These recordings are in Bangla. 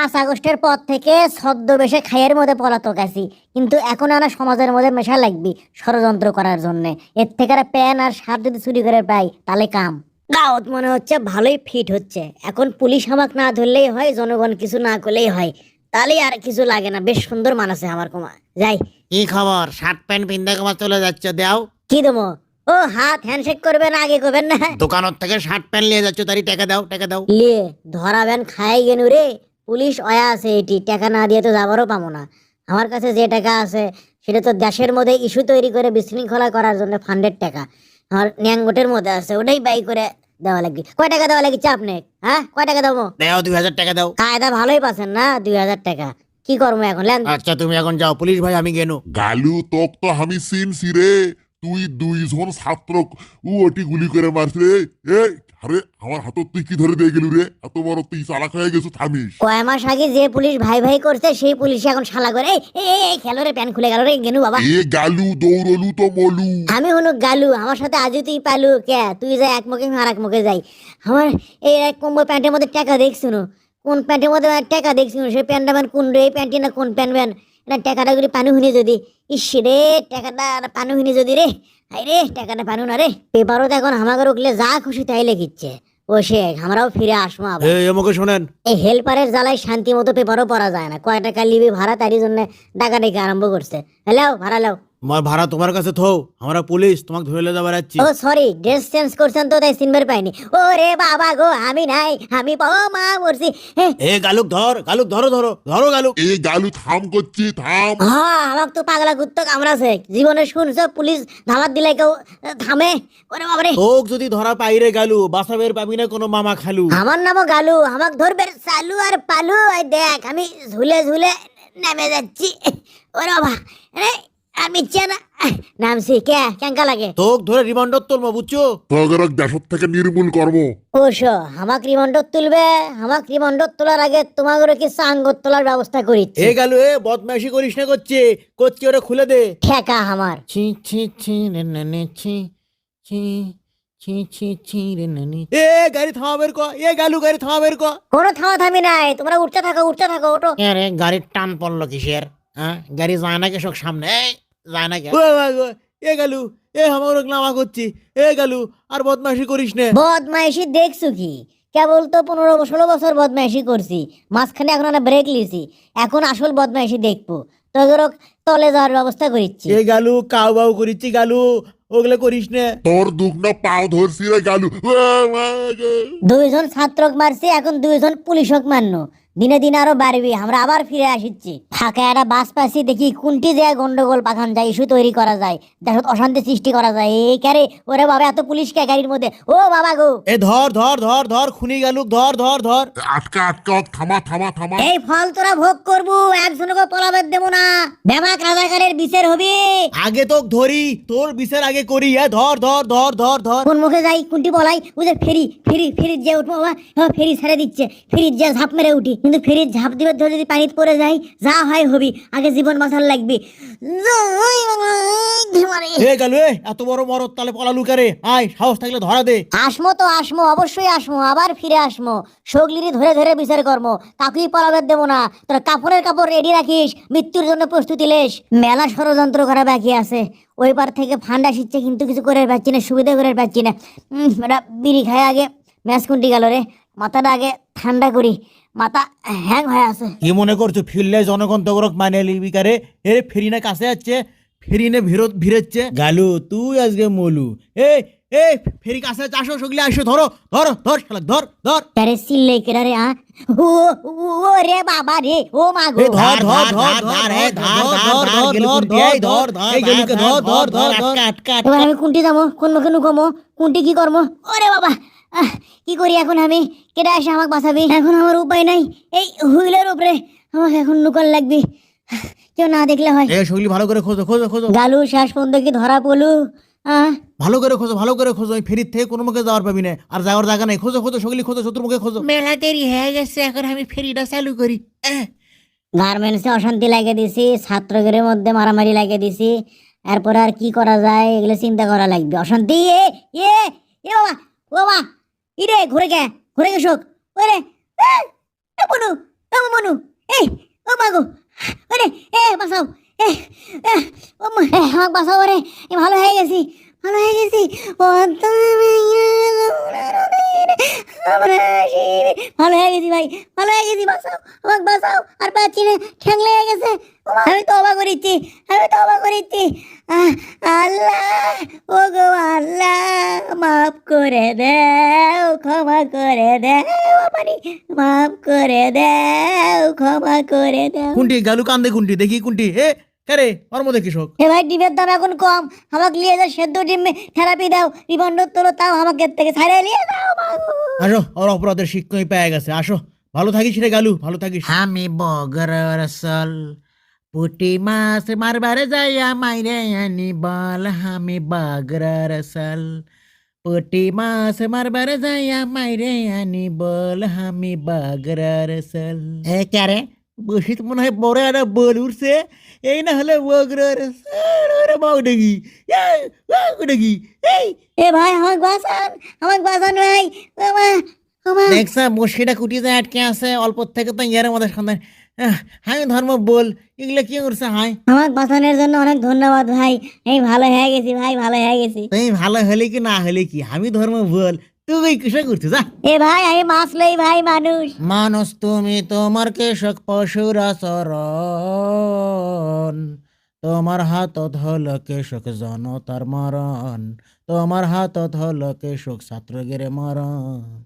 পাঁচ আগস্টের পর থেকে ছদ্মবেশে খাইয়ের মধ্যে পলাতক আছি। কিন্তু এখন আনা সমাজের মধ্যে মেশা লাগবি ষড়যন্ত্র করার জন্য। এর থেকে আর প্যান আর সার যদি চুরি করে পাই তাহলে কাম। গাঁত মনে হচ্ছে ভালোই ফিট হচ্ছে। এখন পুলিশ আমাকে না ধরলেই হয় জনগণ কিছু না করলেই হয়। তাহলে আর কিছু লাগে না বেশ সুন্দর মানাছে আমার কমা। যাই। কি খবর? শার্ট প্যান্ট পিন্ধে কমা চলে যাচ্ছে? দেও। কি দেবো? ও হাত হ্যান্ডশেক করবেন আগে করবেন না? দোকানের থেকে শার্ট প্যান্ট নিয়ে যাচ্ছ তারই টাকা দাও টাকা দাও। লে ধরাবেন খাই গেনু রে। পুলিশ অয়া আছে এটি টাকা না দিয়ে তো যাবারও পাবো না। আমার কাছে যে টাকা আছে সেটা তো দেশের মধ্যে ইস্যু তৈরি করে বিশৃঙ্খলা করার জন্য ফান্ডের টাকা। আমার ন্যাঙ্গটের মধ্যে আছে ওটাই বাই করে দেওয়া লাগবে। কয় টাকা দেওয়া লাগছে আপনি হ্যাঁ? কয় টাকা দেবো? দেও দুই হাজার টাকা দাও। কায়দা ভালোই পাচ্ছেন না দুই হাজার টাকা। কি করব এখন আচ্ছা তুমি এখন যাও পুলিশ ভাই আমি গেনু। গালু তোক তো আমি চিনছি রে। তুই দুইজন ছাত্র ওটি গুলি করে মারছে। এ আরে আমার হাতত তুই কি ধরে দিয়ে গেলু রে? এত বড় তুই চালাক হয়ে গেছো থামিস। কয় মাস আগে যে পুলিশ ভাই ভাই করছে সেই পুলিশ এখন শালা করে। এই, খেলো রে প্যান খুলে গেল রে গেনু বাবা। এ গালু দৌড়লু তো মলু। আমি হনু গালু আমার সাথে আজও তুই পালু কে? তুই যা এক মুখে আর এক মুখে যাই। আমার এই এক কম্বো প্যান্টের মধ্যে টাকা দেখছি নু। কোন প্যান্টের মধ্যে টাকা দেখছি নু? সেই প্যান্টটা কোন রে? এই প্যান্টটি না কোন প্যান্ট? না টাকাটা গুলি পানু শুনি যদি। ইস রে টাকাটা পানু শুনি যদি রে। হাই রে টাকাটা পানু না রে। পেপারও তো এখন আমাকে উঠলে যা খুশি তাই লেখিচ্ছে। ও শেখ আমরাও ফিরে আসব আবার। এই আমাকে শোনেন। এই হেল্পারের জ্বালায় শান্তি মতো পেপারও পড়া যায় না। কয় টাকা লিবি ভাড়া তারই জন্য টাকা ডেকে আরম্ভ করছে। হ্যালো ভাড়া লাও। আমার ভাড়া তোমার কাছে থো আমরা পুলিশ তোমাকে ধরে লে যাবার যাচ্ছি ও সরি ড্রেস চেঞ্জ করছেন তো তাই সিনবার পাইনি। ও রে বাবা গো আমি নাই আমি ও মা মরছি। হে, এ গালুক ধর গালুক ধরো ধরো ধরো গালুক। এ গালু থাম করছি থাম। হ্যাঁ আমাকে তো পাগলা কুত্তো কামড়াছে। জীবনে শুনছো পুলিশ ধামার দিলে কেউ থামে? ওরে বাবারে। তোক যদি ধরা পাই রে গালু বাসাবের পাবি না কোনো মামা খালু। আমার নামও গালু আমাকে ধরবে চালু আর পালু। ওই দেখ আমি ঝুলে ঝুলে নেমে যাচ্ছি। ওরে বাবা রে আমি চেনা নামছি কে? কেঙ্কা লাগে? তোক ধরে রিমান্ডার তুলবো বুঝছ? তগর দেশত থেকে নির্মূল কর্ম। ওশো আমাক রিমান্ডর তুলবে আমাক রিমান্ডর তোলার আগে তোমাকে কি সাঙ্গত তোলার ব্যবস্থা করিচ্ছি। এ গালু এ বদমাইশি করিস না করছে করছে ওরা খুলে দে। ঠেকা আমার। ছি ছি ছি রে না নে ছি ছি ছি ছি ছি রে না নে এ গাড়ি থামাবের ক। এ গালু গাড়ি থামাবের ক। কোনো থামা থামি নাই তোমরা উঠতে থাকো উঠতে থাকো ওটো আরে গাড়ির টান পড়ল কিসের? হ্যাঁ গাড়ি যায় না কেসক সামনে এই, যায় না এ গালু এ আমার নামা করছি এ গালু আর বদমাইশি করিস না। বদমাইশি দেখছ কি? কেবল তো পনেরো ষোলো বছর বদমাইশি করছি মাঝখানে এখন আমরা ব্রেক লিছি এখন আসল বদমাইশি দেখব। তো ধরো তলে যাওয়ার ব্যবস্থা করিচ্ছি। এ গালু কাউ বাউ করিচ্ছি গালু ওগুলো করিস না। তোর দুঃখ না পাও ধরছি রে গালু। দুইজন ছাত্রক মারছি এখন দুইজন পুলিশক মারনো। দিনে দিনে আরও বাড়বি আমরা আবার ফিরে আসিচ্ছি। ফাঁকা একটা বাস পাচ্ছি দেখি কোনটি জায়গায় গন্ডগোল পাখান যায় ইস্যু তৈরি করা যায় দেশত অশান্তি সৃষ্টি করা যায়। এই ক্যারে ওরে বাবা এত পুলিশ কে গাড়ির মধ্যে? ও বাবা গো! এ ধর ধর ধর ধর খুনি গালুক ধর ধর ধর। আটকা আটকা ওকে থামা থামা থামা। এই ফল তোরা ভোগ করব একজনকে পলাবেদ দেবো না। বেমাক রাজাকারের বিচার হবে। আগে তো ধরি তোর বিচার আগে করি এ ধর ধর ধর ধর ধর। কোন মুখে যাই কোনটি বলাই বুঝে ফেরি ফেরি ফেরির যে উঠবো বাবা হ্যাঁ, ফেরি ছেড়ে দিচ্ছে ফেরির যে ঝাঁপ মেরে উঠি। কিন্তু ফেরির ঝাঁপ দিবে ধরে যদি পানিতে পড়ে যাই যা হয় হবি। আগে জীবন বাঁচার লাগবে। এ গালু এত বড় মরদ তালে পলালু কারে আয় সাহস থাকলে ধরা দে। আসমো তো আসমো অবশ্যই আসমো আবার ফিরে আসমো। সগলিরি ধরে ধরে বিচার কর্ম কাকুই পলাবেদ দেবো না। তোর কাপড়ের কাপড় রেডি রাখিস মৃত্যুর জন্য প্রস্তুতি লেস। মেলা ষড়যন্ত্র করা বাকি আছে। ওই পার থেকে ফান্ড আসিচ্ছে কিন্তু কিছু করে পাচ্ছি না সুবিধা করে পাচ্ছি না। উম, বিড়ি খায় আগে। ম্যাচ কুন্টি গেল রে। মাথাটা আগে ঠান্ডা করি। মাথা হ্যাং হয়ে আছে কি মনে করছ ফিরলে জনগণ তগরক মানে লিবি কারে এ ফেরি না কাছে যাচ্ছে ফেরি নে ভিরত ভিড়েচ্ছে গালু তুই আজকে মলু এ এ ফেরি কাছে আসো সগলি আসো ধরো ধর ধর শালাক ধর ধর তারে সিল্লে কেরা রে আ ও ও রে বাবা রে ও মা গো ধর ধর ধর ধর এ ধর ধর ধর ধর ধর ধর ধর এই গেলুকে ধর ধর ধর আটকা আটকা এবার আমি কোনটি যাব কোন মুখে নুকমো কোনটি কি করব ওরে বাবা আহ, কি করি এখন আমি? কেটে আসে আমাকে বাঁচাবি? এখন আমার উপায় নাই। এই হুইলের উপরে আমাকে এখন নুকন লাগবে। কেউ না দেখলে হয়। এ সগলি ভালো করে খোঁজো খোঁজো খোঁজো। গালু শেষ পর্যন্ত কি ধরা পড়লু? আহ, ভালো করে খোঁজো ভালো করে খোঁজো। আমি ফেরির থেকে কোনো মুখে যাওয়ার পাবি না। আর যাওয়ার জায়গা নেই। খোঁজো খোঁজো সগলি খোঁজো শত্রু মুখে খোঁজো। মেলা দেরি হয়ে গেছে এখন আমি ফেরিটা চালু করি। গার্মেন্টসে অশান্তি লাগিয়ে দিছি ছাত্রদের মধ্যে মারামারি লাগিয়ে দিছি। এরপরে আর কি করা যায় এগুলো চিন্তা করা লাগবে। অশান্তি? এ এ এ বাবা ও বাবা! ইরে ঘুরে গে ঘুরে গে শোক ওরে বনু ও মনু এই ও মাগো ওরে এ বাসাও এ, আমাকে বাসাও ওরে ভালো হয়ে গেছি। ভালো হয়ে গেছি। ভালো হয়ে গেছি ভাই ভালো হয়ে গেছি বাঁচাও আমাকে বাঁচাও আর পাচ্ছি না ঠ্যাং লেগে গেছে। আমি তো অবাক করেছি আমি তো অবাক করেছি আল্লাহ ও গো আল্লাহ মাফ করে দাও ক্ষমা করে দাও আমারে মাফ করে দাও ক্ষমা করে দাও। কুন্টি গালু কান্দে কুন্টি দেখি কুন্টি এ কারে ওর মধ্যে কৃষক এ ভাই ডিমের দাম এখন কম। আমাকে নিয়ে যাও সেদ্ধ ডিম থেরাপি দাও। রিবন্ড তোলো তাও আমাকে থেকে ছাড়িয়ে নিয়ে যাও মাগো। আসো ওর অপরাধের শিক্ষাই পেয়ে গেছে। আসো। ভালো থাকিস রে গালু ভালো থাকিস। আমি বগর রসল পুটি মাছ মারবারে যাইয়া মাইরে আনি বল। আমি বগর রসল পুটি মাছ মারবারে যাইয়া মাইরে আনি বল। আমি বগর রসল। এ ক্যারে বসিত মনে হয় বড় একটা বল উঠছে এই না হলে দেখি দেখি এই এ ভাই ভাই। দেখছ বসিটা আটকে আছে অল্প থেকে তো ইয়ার মধ্যে সন্ধান হাই ধর্ম বল এগুলো কি করছে হাই আমার বাঁচানোর জন্য অনেক ধন্যবাদ ভাই এই ভালো হয়ে গেছি ভাই ভালো হয়ে গেছি ভালো হলে কি না হলে কি আমি ধর্ম বল তুই কিসে করছিস যা। এ ভাই আমি মাছ লই ভাই মানুষ। মানুষ তুমি তোমার কেশক পশুর আচরণ। তোমার হাত ধল কেশক জনতার মরণ। তোমার হাত ধল কেশক ছাত্র গেরে মরণ।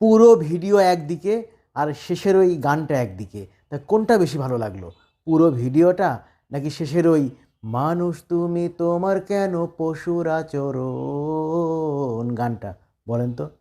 পুরো ভিডিও একদিকে আর শেষের ওই গানটা একদিকে। তা কোনটা বেশি ভালো লাগল? পুরো ভিডিওটা নাকি শেষের ওই মানুষ তুমি তোমার কেন পশুর আচরণ? গানটা বলেন তো।